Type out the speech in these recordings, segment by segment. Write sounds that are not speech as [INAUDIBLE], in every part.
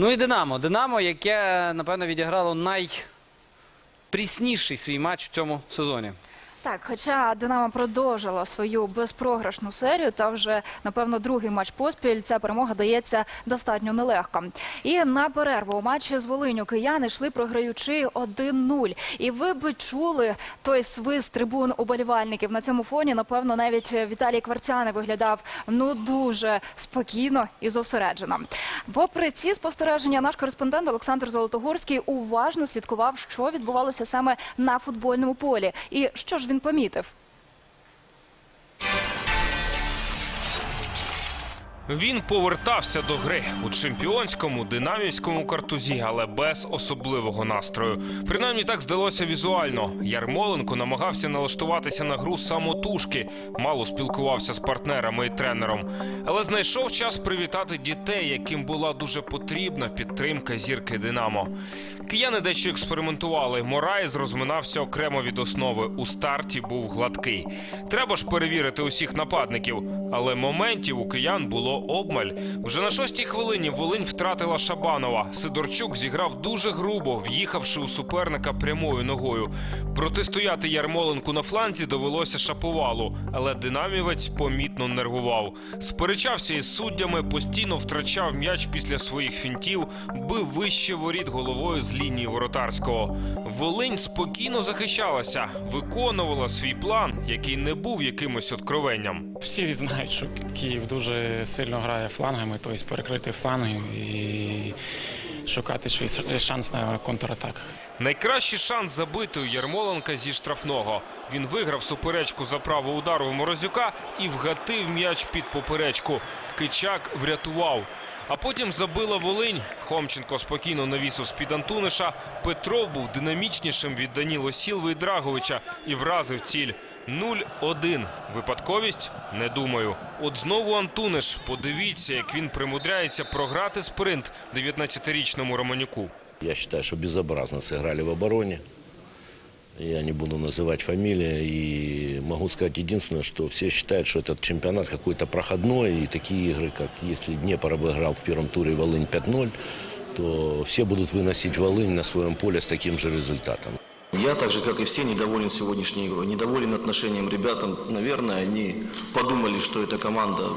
Ну і Динамо. Динамо, яке, напевно, відіграло найпрісніший свій матч в цьому сезоні. Так, хоча Динамо продовжило свою безпрограшну серію, та вже напевно другий матч поспіль ця перемога дається достатньо нелегко. І на перерву у матчі з Волиню кияни йшли програючи 1-0. І ви би чули той свист трибун уболівальників. На цьому фоні, напевно, навіть Віталій Кварцяни виглядав ну дуже спокійно і зосереджено. Попри ці спостереження, наш кореспондент Олександр Золотогорський уважно слідкував, що відбувалося саме на футбольному полі, і що ж він помітив. Він повертався до гри у чемпіонському динамівському картузі, але без особливого настрою. Принаймні так здалося візуально. Ярмоленко намагався налаштуватися на гру самотужки, мало спілкувався з партнерами і тренером. Але знайшов час привітати дітей, яким була дуже потрібна підтримка зірки Динамо. Кияни дещо експериментували. Мораєс розминався окремо від основи. У старті був гладкий. Треба ж перевірити усіх нападників. Але моментів у киян було обмаль. Вже на шостій хвилині Волинь втратила Шабанова. Сидорчук зіграв дуже грубо, в'їхавши у суперника прямою ногою. Протистояти Ярмоленку на фланзі довелося шаповалу, але динамівець помітно нервував. Сперечався із суддями, постійно втрачав м'яч після своїх фінтів, бив вище воріт головою з лінії воротарського. Волинь спокійно захищалася, виконувала свій план, який не був якимось откровенням. Всі знають, що Київ дуже сильно грає флангами, тобто перекрити фланги і шукати свій шанс на контратаках. Найкращий шанс забити у Ярмоленка зі штрафного. Він виграв суперечку за право удару в Морозюка і вгатив м'яч під поперечку. Кичак врятував. А потім забила Волинь. Хомченко спокійно навісив з-під Антуниша. Петров був динамічнішим від Даніло Сілви і Драговича і вразив ціль. 0-1. Випадковість? Не думаю. От знову Антуниш. Подивіться, як він примудряється програти спринт 19-річному Романюку. Я считаю, что безобразно сыграли в обороне. Я не буду называть фамилии. И могу сказать единственное, что все считают, что этот чемпионат какой-то проходной. И такие игры, как если Днепр обыграл в первом туре Волынь 5-0, то все будут выносить Волынь на своем поле с таким же результатом. Я, так же, как и все, недоволен сегодняшней игрой. Недоволен отношением ребятам. Наверное, они подумали, что это команда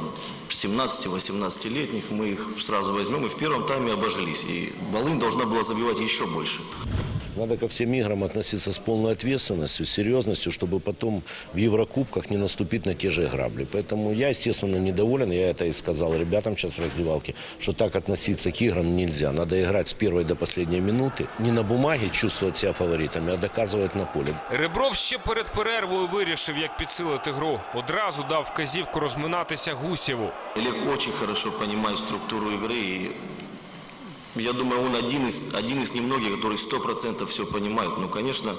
17-18-летних. Мы их сразу возьмем и в первом тайме обожглись. И Волынь должна была забивать еще больше. Надо ко всем играм относиться с полной ответственностью, серьезностью, чтобы потом в Еврокубках не наступить на те же грабли. Поэтому я, естественно, недоволен. Я это и сказал ребятам сейчас в раздевалке, что так относиться к играм нельзя. Надо играть с первой до последней минуты. Не на бумаге чувствовать себя фаворитами, а доказывать на поле. Ребров ще перед перервою вирішив, як підсилити гру. Одразу дав вказівку розминатися Гусєву. Олег очень хорошо понимает структуру игры. И я думаю, он один из, один из немногих, который 100% все понимает. Ну, конечно,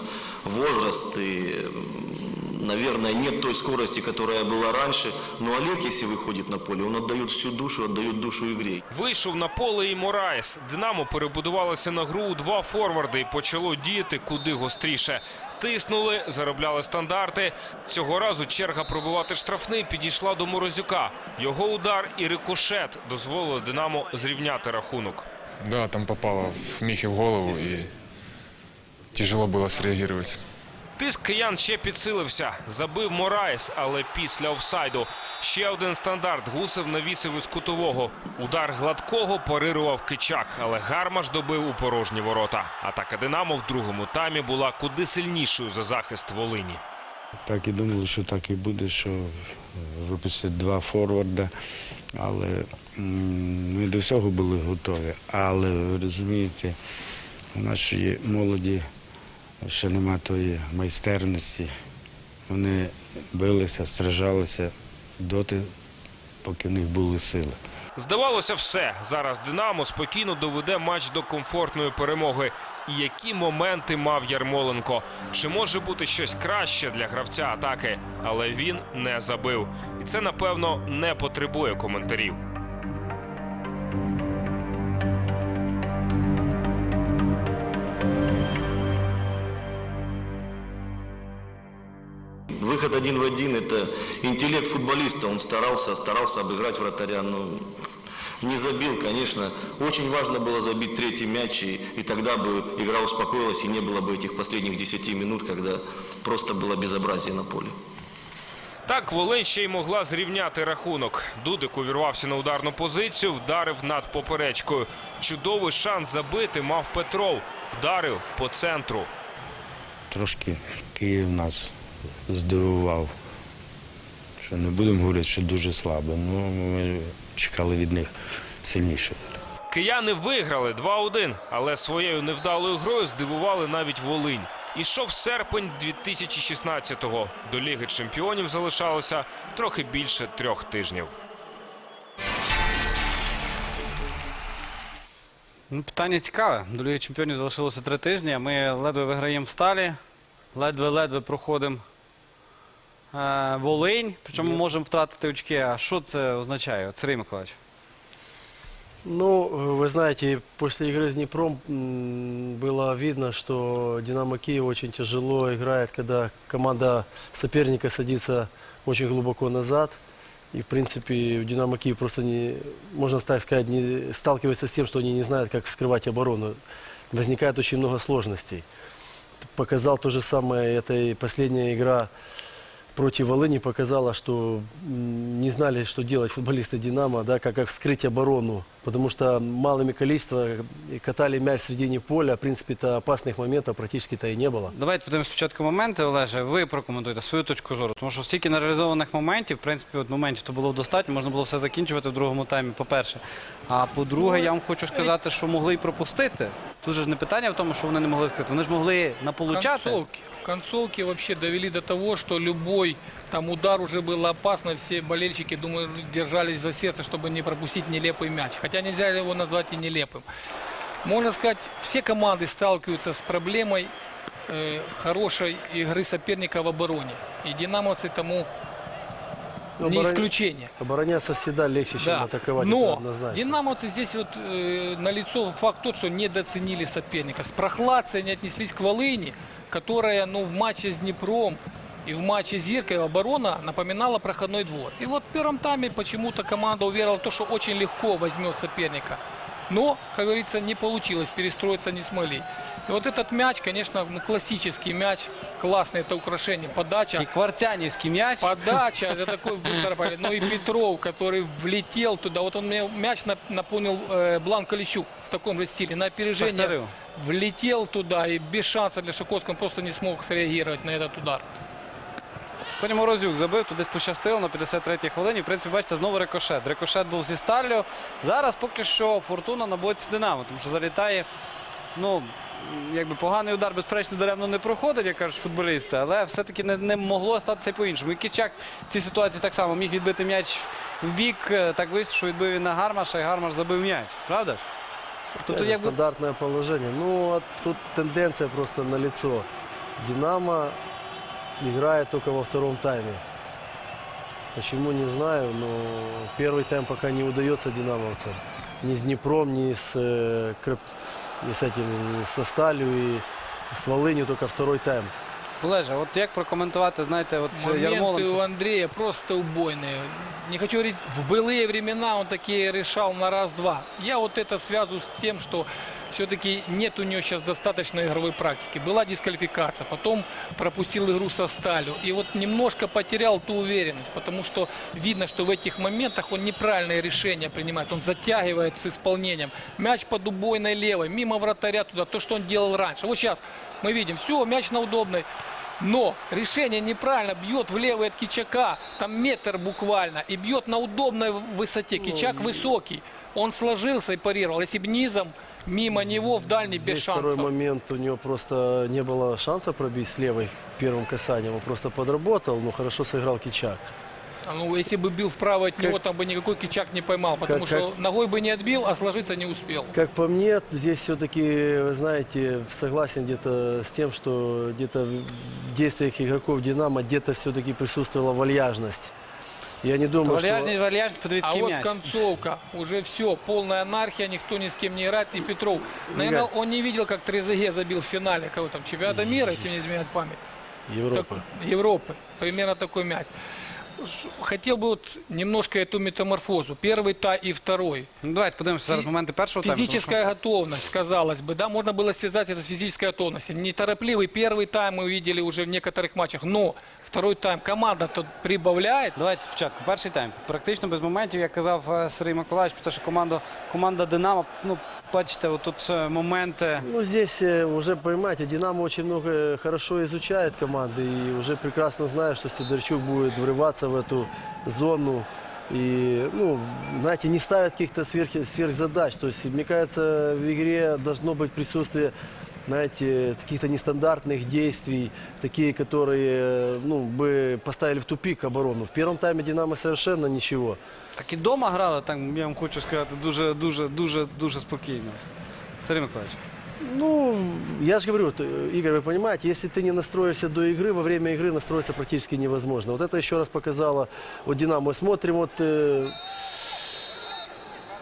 возраст и, м, наверное, нет той скорости, которая была раньше. Но Олег, если выходит на поле, он отдает всю душу, отдает душу игре. Вийшов на поле і Мораєс. Динамо перебудувалося на гру у два форварди і почало діяти куди гостріше. Тиснули, заробляли стандарти. Цього разу черга пробивати штрафний підійшла до Морозюка. Його удар і рикошет дозволили Динамо зрівняти рахунок. Да, там попало в Михе в голову и тяжело было среагировать. Тиск киян ще підсилився. Забив Мораєс, але після офсайду. Ще один стандарт. Гусев навісив із кутового. Удар гладкого парирував Кичак, але Гармаш добив у порожні ворота. Атака Динамо в другому таймі була куди сильнішою за захист Волині. Так і думали, що так і буде, що випустять два форварда. Але ми до всього були готові. Але ви розумієте, у нашої молоді ще нема тої майстерності. Вони билися, стражалися доти, поки в них були сили. Здавалося, все. Зараз Динамо спокійно доведе матч до комфортної перемоги. І які моменти мав Ярмоленко? Чи може бути щось краще для гравця атаки? Але він не забив. І це, напевно, не потребує коментарів. Выход один в один – это интеллект футболиста. Он старался, старался обыграть вратаря. Ну, не забил, конечно. Очень важно было забить третий мяч, и, и тогда бы игра успокоилась, и не было бы этих последних 10 минут, когда просто было безобразие на поле. Так Волинь ще й могла зрівняти рахунок. Дудик увірвався на ударну позицію, вдарив над поперечкою. Чудовий шанс забити мав Петров. Вдарив по центру. Трошки Київ нас здивував. Що не будемо говорити, що дуже слабо. Ну, ми чекали від них сильніше. Кияни виграли 2-1, але своєю невдалою грою здивували навіть Волинь. Ішов серпень 2016-го. До Ліги чемпіонів залишалося трохи більше трьох тижнів. Ну, питання цікаве. До Ліги Чемпіонів залишилося три тижні. а Ми ледве виграємо в сталі, ледве-ледве проходимо е, Волинь, причому можемо втратити очки. А що це означає, От, Сергій Миколаївич? Ну, э, вы знаете, после игры с Днепром м, было видно, что Динамо Киев очень тяжело играет, когда команда соперника садится очень глубоко назад. И, в принципе, у Динамо Киев просто, не, можно так сказать, не сталкивается с тем, что они не знают, как вскрывать оборону. Возникает очень много сложностей. Показал то же самое, эта и последняя игра против Волыни показала, что м, не знали, что делать футболисты «Динамо», да, как, как вскрыть оборону, потому что малыми количествами катали мяч в середине поля, в принципе-то опасных моментов практически-то и не было. Давайте подивимось спочатку моменти, Олеже. Ви прокоментуйте свою точку зору. Тому що стільки нереалізованих моментів, в принципі, от моментів то було достатньо, можна було все закінчувати в другому таймі, по-перше. А по-друге, я вам хочу сказати, що могли й пропустити. Тут же ж не питання в тому, що вони не могли скрити. Вони ж могли наполучати. концовке, в концовке вообще довели до того, что любой там удар уже было опасно. Все болельщики, думаю, держались за сердце, чтобы не пропустить нелепый мяч. Хотя нельзя его назвать и нелепым. Можно сказать, все команды сталкиваются с проблемой э, хорошей игры соперника в обороне. И динамовцы тому Ну, не оборон- исключение. Обороняться всегда легче, чем Да. атаковать, это Но однозначно. динамовцы здесь вот э, налицо факт тот, что недооценили соперника. С прохладцей не отнеслись к Волыни, которая ну, в матче с Днепром и в матче Зиркой оборона напоминала проходной двор. И вот в первом тайме почему-то команда уверовала в то, что очень легко возьмет соперника. Но, как говорится, не получилось, перестроиться не смогли. И вот этот мяч, конечно, ну, классический мяч, классный это украшение, подача. І кварцянівський м'яч. Подача, это [LAUGHS] такой быстро. Ну и Петров, который влетел туда. Вот он мне мяч нап- напомнил э, Бланко Лещук в таком же стиле. На опережение Повторю. влетел туда и без шанса для Шаковского он просто не смог среагировать на этот удар. Потім Морозюк забив, тут десь пощастило на 53-й хвилині. В принципі, бачите, знову рикошет. Рикошет був зі сталлю. Зараз поки що фортуна на боці Динамо, тому що залітає. Ну, якби поганий удар, безперечно, даремно не проходить, як кажуть футболісти, але все-таки не, не могло статися по-іншому. І Кичак в цій ситуації так само міг відбити м'яч в бік. Так вийшло, що відбив він на Гармаша, і Гармаш забив м'яч. Правда ж? Тобто, якби стандартное положение. Ну, а тут тенденция просто на лицо. Динамо играет только во втором тайме. Почему, не знаю, но первый тайм пока не удается динамовцам. Ни с Днепром, ни с, э, Крып- ни с этим, со Сталью и с Волынью только второй тайм. Олеже, от як прокоментувати, знаєте, от Моменты у Ярмоленко. Андрея просто убойные. Не хочу говорить, в былые времена он такие решал на раз-два. Я вот это связываю с тем, что все-таки нет у него сейчас достаточно игровой практики. Была дисквалификация, потом пропустил игру со сталью. И вот немножко потерял ту уверенность, потому что видно, что в этих моментах он неправильные решения принимает. Он затягивает с исполнением. Мяч под убойной левой, мимо вратаря туда, то, что он делал раньше. Вот сейчас мы видим, все, мяч на удобной. Но решение неправильно, бьет в левый от Кичака, там метр буквально, и бьет на удобной высоте. Кичак высокий, он сложился и парировал. Если бы низом, мимо него в дальний без Здесь второй шансов. момент у него просто не было шанса пробить с левой в первом касании. Он просто подработал, но хорошо сыграл Кичак. А Ну, если бы бил вправо от него, там бы никакой Кичак не поймал, потому как- что ногой бы не отбил, а сложиться не успел. Как по мне, здесь все-таки, вы знаете, согласен где-то с тем, что где-то в действиях игроков Динамо где-то все-таки присутствовала вальяжность. Я не думаю, Вальяжність, что... вальяжність, подивіться, А який вот м'яч. концовка, уже все, полная анархия, никто ни с кем не играет. И Петров, наверное, он не видел, как Трезеге забил в финале кого там, чемпионата мира, если не изменяет память. Европа. Так, Европы. Примерно такой мяч. ш- хотел бы вот немножко эту метаморфозу. Первый та и второй. Ну, давайте подивимося зараз Фі- моменти першого тайму. тому що- Физическая готовность, казалось бы, да, можно было связать это с физической готовностью. Неторопливый первый тайм мы увидели уже в некоторых матчах, но второй тайм команда тут прибавляет. Давайте спочатку. Перший тайм. Практично без моментів, як казав е, Сергій Миколаївич, про те, що команда, команда Динамо, ну, бачите, отут е, моменти. Ну, здесь э, уже, понимаете, Динамо очень много э, хорошо изучает команды и уже прекрасно знает, что Сидорчук будет врываться в эту зону. И, ну, знаете, не ставят каких-то сверх, сверхзадач. То есть, мне кажется, в игре должно быть присутствие, знаете, каких-то нестандартных действий, такие, которые, э, ну, бы поставили в тупик оборону. В первом тайме Динамо совершенно ничего. Так і вдома грали, так, я вам хочу сказати, дуже, дуже, дуже, дуже спокійно. Сергій Миколаївич. Ну, я же говорю, то, Игорь, вы понимаете, если ты не настроишься до игры, во время игры настроиться практически невозможно. Вот это еще раз показало вот Динамо. Мы смотрим, вот, э,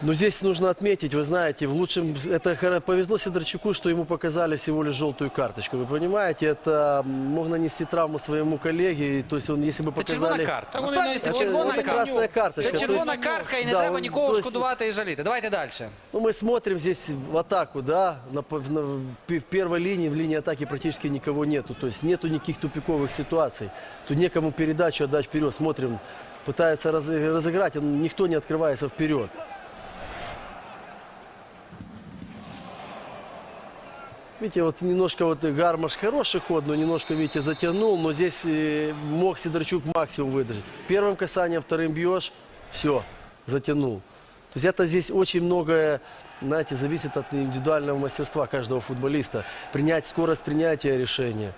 ну, здесь нужно отметить, вы знаете, в лучшем, это хоро- повезло Сидорчуку, что ему показали всего лишь желтую карточку. Вы понимаете, это м, мог нанести травму своему коллеге, и, то есть он, если бы Це червона показали... картка. Так вони Насправді навіть це Это, червона это картка. красная карточка. Це то червона есть- картка і не Да, треба он- нікого то есть- шкодувати і жаліти. Давайте далі. Ну, мы смотрим здесь в атаку, да, на, п- на- в п- в первой линии, в линии атаки практически никого нету. То есть нету никаких тупиковых ситуаций. Тут некому передачу отдать вперед. Смотрим, пытается разы- разыграть, он- никто не открывается вперед. Видите, вот немножко вот Гармаш хороший ход, но немножко, видите, затянул. Но здесь э, мог Сидорчук максимум выдержать. Первым касанием, вторым бьешь, все, затянул. То есть это здесь очень многое, знаете, зависит от индивидуального мастерства каждого футболиста. Принять скорость принятия решения.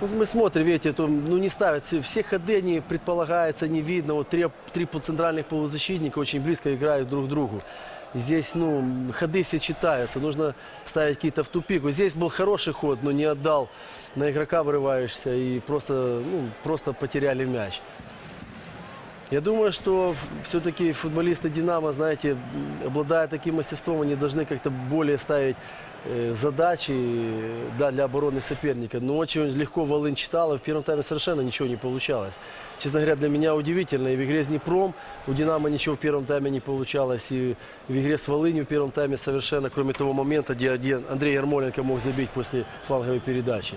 мы смотрим, видите, то, ну не ставят, все, все ходы, они предполагается, не видно. Вот три, три пол- центральных полузащитника очень близко играют друг к другу. И Здесь, ну, ходы все читаются, нужно ставить какие-то в тупик. Вот здесь был хороший ход, но не отдал на игрока вырываешься и просто, ну, просто потеряли мяч. Я думаю, что все-таки футболисты «Динамо», знаете, м, обладая таким мастерством, они должны как-то более ставить э, задачи э, да, для обороны соперника. Но очень легко Волынь читала, в первом тайме совершенно ничего не получалось. Честно говоря, для меня удивительно. И в игре с Днепром у «Динамо» ничего в первом тайме не получалось. И в игре с Волынью в первом тайме совершенно, кроме того момента, где, где Андрей Ярмоленко мог забить после фланговой передачи.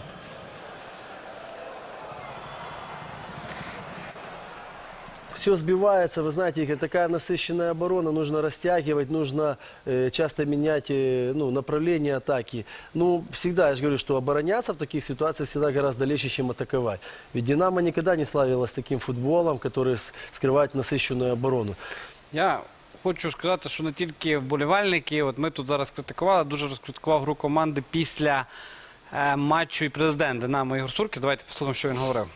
все сбивается, вы знаете, Игорь, такая насыщенная оборона, нужно растягивать, нужно э, часто менять э, ну, направление атаки. Ну, всегда, я же говорю, что обороняться в таких ситуациях всегда гораздо легче, чем атаковать. Ведь «Динамо» никогда не славилась таким футболом, который с- скрывает насыщенную оборону. Я хочу сказати, що не тільки вболівальники, от ми тут зараз критикували, дуже розкритикував гру команди після е, матчу і президент Динамо Ігор Суркіс. Давайте послухаємо, що він говорив.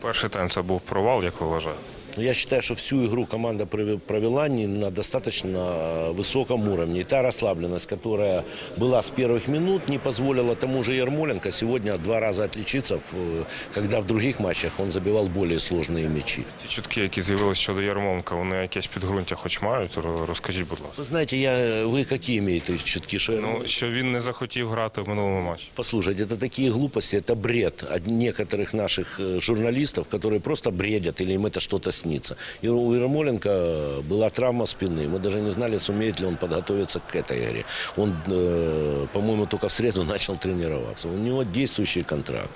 Перший тайм це був провал, як ви вважаєте? Но я считаю, что всю игру команда прове- провела не на достаточно э, высоком уровне. И та расслабленность, которая была с первых минут, не позволила тому же Ермоленко сегодня два раза отличиться, в, э, когда в других матчах он забивал более сложные мячи. Ті чутки, які з'явилися щодо Ярмоленка, вони якесь підґрунтя хоч мають? Ро- Розкажіть, будь ласка. Вы знаете, я, вы какие имеете чутки, что Ну, що він не захотів грати в минулому матчі. Послушайте, это такие глупости, это бред от некоторых наших э, журналистов, которые просто бредят или им это что-то снится. И у Ермоленко была травма спины. Мы даже не знали, сумеет ли он подготовиться к этой игре. Он, э, по-моему, только в среду [LAUGHS] начал тренироваться. У него действующий контракт.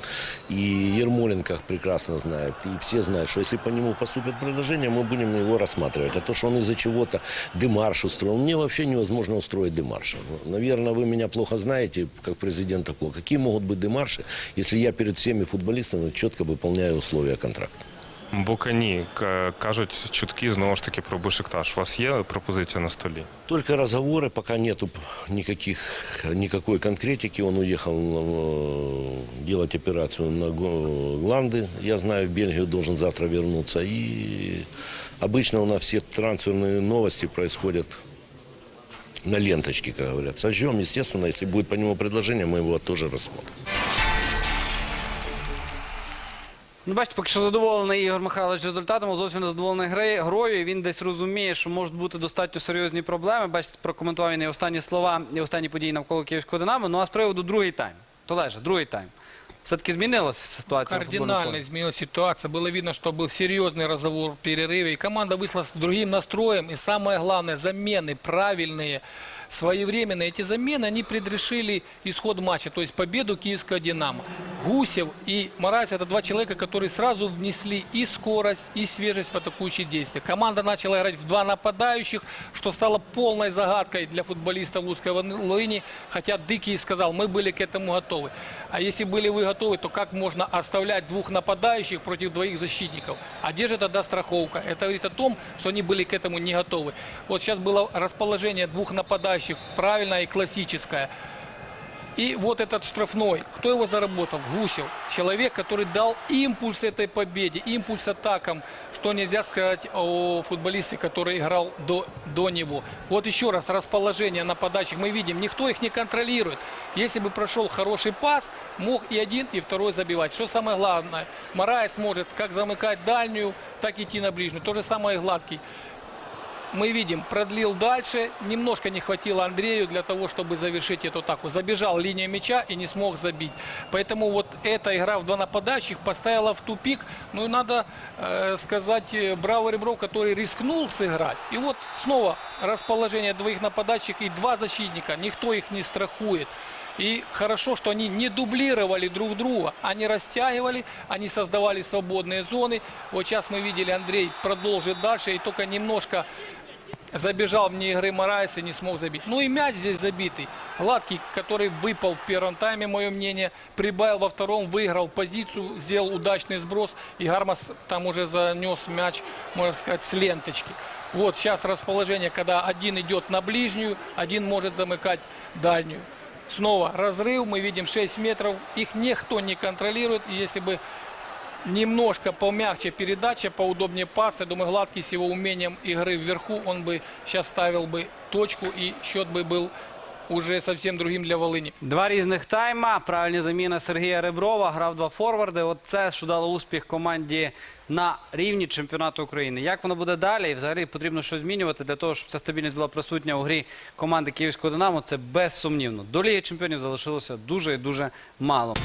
И Ермоленко прекрасно знает, и все знают, что если по нему поступит предложение, мы будем его рассматривать. А то, что он из-за чего-то демарш устроил, мне вообще невозможно устроить демарша. Наверное, вы меня плохо знаете, как президента плохо. Какие могут быть демарши, если я перед всеми футболистами четко выполняю условия контракта? Букані к- кажуть чутки знову ж таки про Бешикташ. У вас є пропозиція на столі? Только разговоры, пока нету никаких, никакой конкретики. Он уехал э, делать операцию на го- гланды. Я знаю, в Бельгию должен завтра вернуться. И обычно у нас все трансферные новости происходят на ленточке, как говорят. Сожжем, естественно, если будет по нему предложение, мы его тоже рассмотрим. Ну, бачите, поки що задоволений Ігор Михайлович результатом, а зовсім не задоволений гри, грою. І Він десь розуміє, що можуть бути достатньо серйозні проблеми. Бачите, прокоментував він і останні слова, і останні події навколо Київського Динамо. Ну а з приводу другий тайм. Толеже, другий тайм. Все-таки змінилася ситуація на футбольному Кардинально полі? изменилась ситуация. Было видно, что был серьезный разговор в перерыве. И команда вышла с другим настроем. И самое главное, замены правильные, Своевременные. Эти замены, они предрешили исход матча, то есть победу киевского «Динамо». Гусев и Морайс – это два человека, которые сразу внесли и скорость, и свежесть в атакующие действия. Команда начала играть в два нападающих, что стало полной загадкой для футболистов Луцкой Волыни. Хотя Дикий сказал, мы были к этому готовы. А если были вы готовы, то как можно оставлять двух нападающих против двоих защитников? А где же тогда страховка? Это говорит о том, что они были к этому не готовы. Вот сейчас было расположение двух нападающих правильное и классическое. И вот этот штрафной, кто его заработал? Гусев. Человек, который дал импульс этой победе, импульс атакам, что нельзя сказать о футболисте, который играл до, до него. Вот еще раз, расположение нападающих мы видим, никто их не контролирует. Если бы прошел хороший пас, мог и один, и второй забивать. Что самое главное, Мараес может как замыкать дальнюю, так идти на ближнюю. То же самое и Гладкий мы видим, продлил дальше. Немножко не хватило Андрею для того, чтобы завершить эту атаку. Забежал линию мяча и не смог забить. Поэтому вот эта игра в два нападающих поставила в тупик. Ну и надо э, сказать, э, браво Ребров, который рискнул сыграть. И вот снова расположение двоих нападающих и два защитника. Никто их не страхует. И хорошо, что они не дублировали друг друга, они растягивали, они создавали свободные зоны. Вот сейчас мы видели, Андрей продолжит дальше и только немножко забежал вне игры Морайс и не смог забить. Ну и мяч здесь забитый. Гладкий, который выпал в первом тайме, мое мнение, прибавил во втором, выиграл позицию, сделал удачный сброс. И Гармас там уже занес мяч, можно сказать, с ленточки. Вот сейчас расположение, когда один идет на ближнюю, один может замыкать дальнюю. Снова разрыв, мы видим 6 метров, их никто не контролирует. И если бы немножко помягче передача, поудобнее пас. Я думаю, Гладкий с его умением игры вверху, он бы сейчас ставил бы точку и счет бы был уже совсем другим для Волыни. Два різних тайма. Правильні заміни Сергія Реброва. Грав два форварди. От це, що дало успіх команді на рівні чемпіонату України. Як воно буде далі? І взагалі потрібно щось змінювати для того, щоб ця стабільність була присутня у грі команди Київського Динамо. Це безсумнівно. До Ліги чемпіонів залишилося дуже і дуже мало.